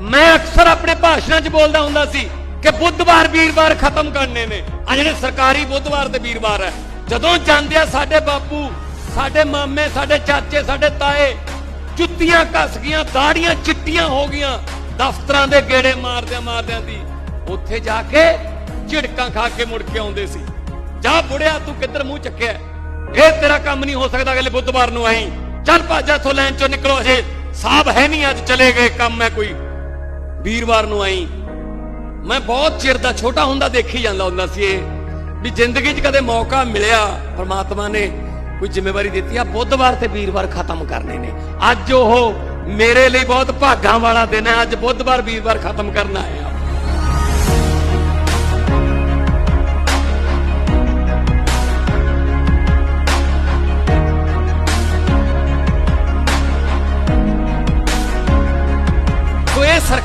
ਮੈਂ ਅਕਸਰ ਆਪਣੇ ਭਾਸ਼ਣਾਂ 'ਚ ਬੋਲਦਾ ਹੁੰਦਾ ਸੀ ਕਿ ਬੁੱਧਵਾਰ ਵੀਰਵਾਰ ਖਤਮ ਕਰਨੇ ਨੇ। ਆ ਜਿਹੜੇ ਸਰਕਾਰੀ ਬੁੱਧਵਾਰ ਤੇ ਵੀਰਵਾਰ ਹੈ ਜਦੋਂ ਜਾਂਦੇ ਆ ਸਾਡੇ ਬਾਪੂ, ਸਾਡੇ ਮਾਮੇ, ਸਾਡੇ ਚਾਚੇ, ਸਾਡੇ ਤਾਏ, ਜੁੱਤੀਆਂ ਘਸ ਗਈਆਂ ਦਾੜੀਆਂ ਚਿੱਟੀਆਂ ਹੋ ਗਈਆਂ, ਦਫ਼ਤਰਾਂ ਦੇ ਗੇੜੇ ਮਾਰਦਿਆਂ ਮਾਰਦਿਆਂ ਦੀ, ਉੱਥੇ ਜਾ ਕੇ ਝਿੜਕਾਂ ਖਾ ਕੇ ਮੁੜ ਕੇ ਆਉਂਦੇ ਸੀ। ਜਾ ਬੁੜਿਆ, ਤੂੰ ਕਿੱਧਰ ਮੂੰਹ ਚੱਕਿਆ? ਇਹ ਤੇਰਾ ਕੰਮ ਨਹੀਂ ਹੋ ਸਕਦਾ ਅਗਲੇ ਬੁੱਧਵਾਰ ਨੂੰ ਆਈ ਚੱਲ ਭਾਜਾ, ਇੱਥੋਂ ਲੈਣ ਚੋਂ ਨਿਕਲੋ ਅਜੇ। ਸਾਹਬ ਹੈ ਨਹੀਂ ਅੱਜ ਚਲੇ ਗਏ, ਕੰਮ ਹੈ ਕੋਈ। ਵੀਰਵਾਰ ਨੂੰ ਆਈ। ਮੈਂ ਬਹੁਤ ਚਿਰ ਦਾ ਛੋਟਾ ਹੁੰਦਾ ਦੇਖੀ ਜਾਂਦਾ ਹੁੰਦਾ ਸੀ ਇਹ, ਵੀ ਜ਼ਿੰਦਗੀ 'ਚ ਕਦੇ ਮੌਕਾ ਮਿਲਿਆ ਪਰਮਾਤਮਾ ਨੇ ਕੋਈ ਜ਼ਿੰਮੇਵਾਰੀ ਦਿੱਤੀ ਆ, ਬੁੱਧਵਾਰ ਤੇ ਵੀਰਵਾਰ ਖਤਮ ਕਰਨੇ ਨੇ। ਅੱਜ ਉਹ ਮੇਰੇ ਲਈ ਬਹੁਤ ਭਾਗਾਂ ਵਾਲਾ ਦਿਨ ਹੈ, ਅੱਜ ਬੁੱਧਵਾਰ, ਵੀਰਵਾਰ ਖਤਮ ਕਰਨਾ ਆਇਆ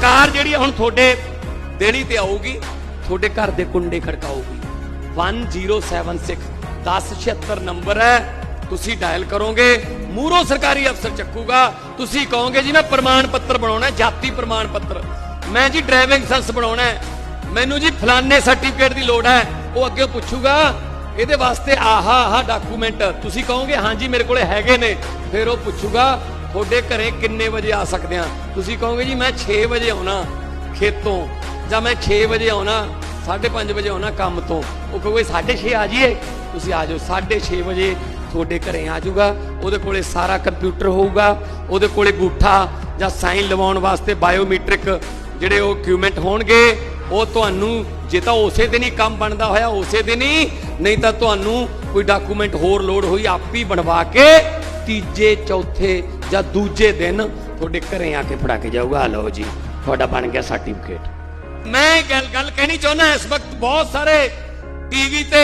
ਸਰਕਾਰ ਜਿਹੜੀ ਹੁਣ ਤੁਹਾਡੇ ਦੇਣੀ ਤੇ ਆਊਗੀ, ਤੁਹਾਡੇ ਘਰ ਦੇ ਕੁੰਡੇ ਖੜਕਾਊਗੀ। 1076 1076 ਨੰਬਰ ਹੈ। ਤੁਸੀਂ ਡਾਇਲ ਕਰੋਗੇ ਮੂਰੋ ਸਰਕਾਰੀ ਅਫਸਰ ਚੱਕੂਗਾ। ਤੁਸੀਂ ਕਹੋਗੇ ਜੀ, ਮੈਂ ਪ੍ਰਮਾਣ ਪੱਤਰ ਬਣਾਉਣਾ ਜਾਤੀ ਪ੍ਰਮਾਣ ਪੱਤਰ। ਮੈਂ ਜੀ ਡਰਾਈਵਿੰਗ ਲਾਇਸੈਂਸ ਬਣਾਉਣਾ ਮੈਨੂੰ ਜੀ ਫਲਾਣੇ ਸਰਟੀਫਿਕੇਟ ਦੀ ਲੋੜ ਹੈ। ਉਹ ਅੱਗੇ ਪੁੱਛੂਗਾ, ਇਹਦੇ ਵਾਸਤੇ ਆਹਾ ਆਹਾ ਡਾਕੂਮੈਂਟ ਤੁਸੀਂ ਕਹੋਗੇ ਹਾਂਜੀ ਮੇਰੇ ਕੋਲੇ ਹੈਗੇ ਨੇ। ਫਿਰ ਉਹ ਪੁੱਛੂਗਾ ਤੁਹਾਡੇ ਘਰੇ ਕਿੰਨੇ ਵਜੇ ਆ ਸਕਦੇ ਆ? ਤੁਸੀਂ ਕਹੋਗੇ ਜੀ, ਮੈਂ 6 ਵਜੇ ਆਉਣਾ ਖੇਤੋਂ, ਜਾਂ ਮੈਂ 6 ਵਜੇ ਆਉਣਾ 5:30 ਵਜੇ ਆਉਣਾ ਕੰਮ ਤੋਂ। ਉਹ ਕਹੋਗੇ 6:30 ਆ ਜਾਈਏ? ਤੁਸੀਂ ਆ ਜਾਓ 6:30 ਵਜੇ ਤੁਹਾਡੇ ਘਰੇ ਆ ਜਾਊਗਾ। ਉਹਦੇ ਕੋਲੇ ਸਾਰਾ ਕੰਪਿਊਟਰ ਹੋਊਗਾ, ਉਹਦੇ ਕੋਲੇ ਗੂਠਾ ਜਾਂ ਸਾਈਨ ਲਵਾਉਣ ਵਾਸਤੇ ਬਾਇਓਮੈਟ੍ਰਿਕ ਜਿਹੜੇ ਉਹ ਇਕਵਿਪਮੈਂਟ ਹੋਣਗੇ, ਉਹ ਤੁਹਾਨੂੰ ਜੇ ਤਾਂ ਉਸੇ ਦਿਨ ਹੀ ਕੰਮ ਬਣਦਾ ਹੋਇਆ, ਉਸੇ ਦਿਨ ਹੀ, ਨਹੀਂ ਤਾਂ ਤੁਹਾਨੂੰ ਕੋਈ ਡਾਕੂਮੈਂਟ ਹੋਰ ਲੋਡ ਹੋਈ, ਆਪ ਹੀ ਬਣਵਾ ਕੇ ਤੀਜੇ, ਚੌਥੇ ਜਾਂ ਦੂਜੇ ਦਿਨ ਤੁਹਾਡੇ ਘਰੇ ਆ ਕੇ ਫੜਾ ਕੇ ਜਾਊਗਾ। ਲਓ ਜੀ, ਤੁਹਾਡਾ ਬਣ ਗਿਆ ਸਰਟੀਫਿਕੇਟ ਮੈਂ ਗੱਲ ਗੱਲ ਕਹਿਣੀ ਚਾਹੁੰਦਾ ਇਸ ਵਕਤ ਬਹੁਤ ਸਾਰੇ ਟੀਵੀ ਤੇ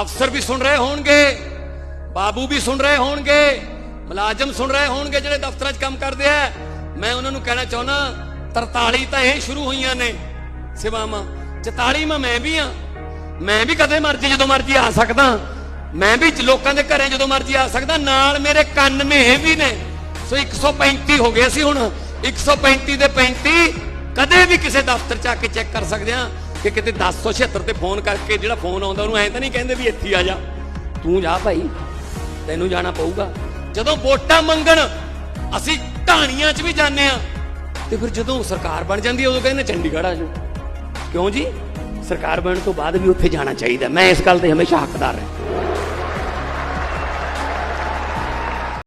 ਅਫਸਰ ਵੀ ਸੁਣ ਰਹੇ ਹੋਣਗੇ, ਬਾਬੂ ਵੀ ਸੁਣ ਰਹੇ ਹੋਣਗੇ, ਮੁਲਾਜ਼ਮ ਸੁਣ ਰਹੇ ਹੋਣਗੇ ਜਿਹੜੇ ਦਫ਼ਤਰਾਂ 'ਚ ਕੰਮ ਕਰਦੇ ਆ। ਮੈਂ ਉਹਨਾਂ ਨੂੰ ਕਹਿਣਾ ਚਾਹੁੰਦਾ 43 ਤਾਂ ਇਹ ਸ਼ੁਰੂ ਹੋਈਆਂ ਨੇ ਸੇਵਾਵਾਂ 44 ਮੈਂ ਮੈਂ ਵੀ ਆ। ਮੈਂ ਵੀ ਕਦੇ ਮਰਜ਼ੀ, ਜਦੋਂ ਮਰਜ਼ੀ ਆ ਸਕਦਾ। ਮੈਂ ਵੀ ਲੋਕਾਂ ਦੇ ਘਰੇ ਜਦੋਂ ਮਰਜ਼ੀ ਆ ਸਕਦਾ, ਨਾਲ ਮੇਰੇ ਕੰਨ ਨੇ ਵੀ ਨੇ। ਸੋ 135 ਹੋ ਗਏ ਸੀ ਹੁਣ। 135 ਦੇ 35 ਕਦੇ ਵੀ ਕਿਸੇ ਦਫ਼ਤਰ ਚ ਆ ਕੇ ਚੈੱਕ ਕਰ ਸਕਦੇ ਆ ਕਿ ਕਿਤੇ 1076 ਤੇ ਫੋਨ ਕਰਕੇ ਜਿਹੜਾ ਫੋਨ ਆਉਂਦਾ, ਉਹਨੂੰ ਐਂ ਤਾਂ ਨਹੀਂ ਕਹਿੰਦੇ ਵੀ ਇੱਥੇ ਆ ਜਾ। ਤੂੰ ਜਾ ਭਾਈ, ਤੈਨੂੰ ਜਾਣਾ ਪਊਗਾ। ਜਦੋਂ ਵੋਟਾਂ ਮੰਗਣ, ਅਸੀਂ ਢਾਣੀਆਂ 'ਚ ਵੀ ਜਾਂਦੇ ਆ। ਤੇ ਫਿਰ ਜਦੋਂ ਸਰਕਾਰ ਬਣ ਜਾਂਦੀ ਹੈ ਉਦੋਂ ਕਹਿੰਦੇ ਚੰਡੀਗੜ੍ਹ ਆ ਜਾਓ। ਕਿਉਂ ਜੀ? ਸਰਕਾਰ ਬਣਨ ਤੋਂ ਬਾਅਦ ਵੀ ਉੱਥੇ ਜਾਣਾ ਚਾਹੀਦਾ। ਮੈਂ ਇਸ ਗੱਲ ਤੇ ਹਮੇਸ਼ਾ ਹੱਕਦਾਰ ਹਾਂ